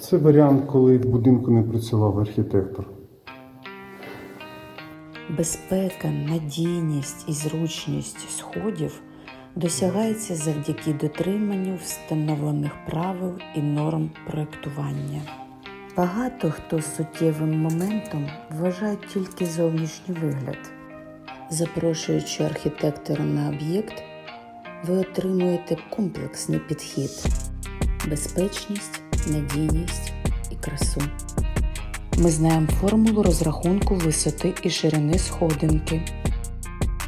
Це варіант, коли в будинку не працював архітектор. Безпека, надійність і зручність сходів досягається завдяки дотриманню встановлених правил і норм проектування. Багато хто суттєвим моментом вважають тільки зовнішній вигляд. Запрошуючи архітектора на об'єкт, ви отримуєте комплексний підхід, безпечність, надійність і красу. Ми знаємо формулу розрахунку висоти і ширини сходинки.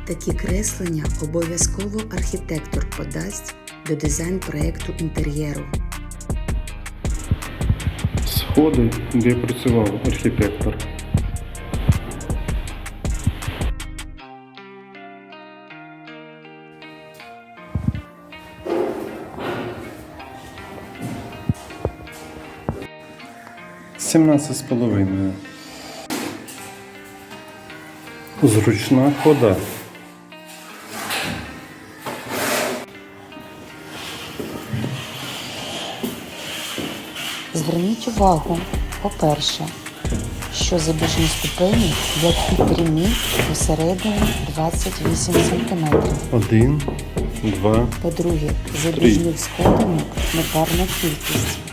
Такі креслення обов'язково архітектор подасть до дизайн проекту інтер'єру. Сходи, де працював архітектор. Сімнадцять з половиною. Зручна хода. Зверніть увагу, по-перше, що забіжні ступені, як і прямі, посередині 28 см. Один, два, По-друге, забіжних сходинок непарна кількість.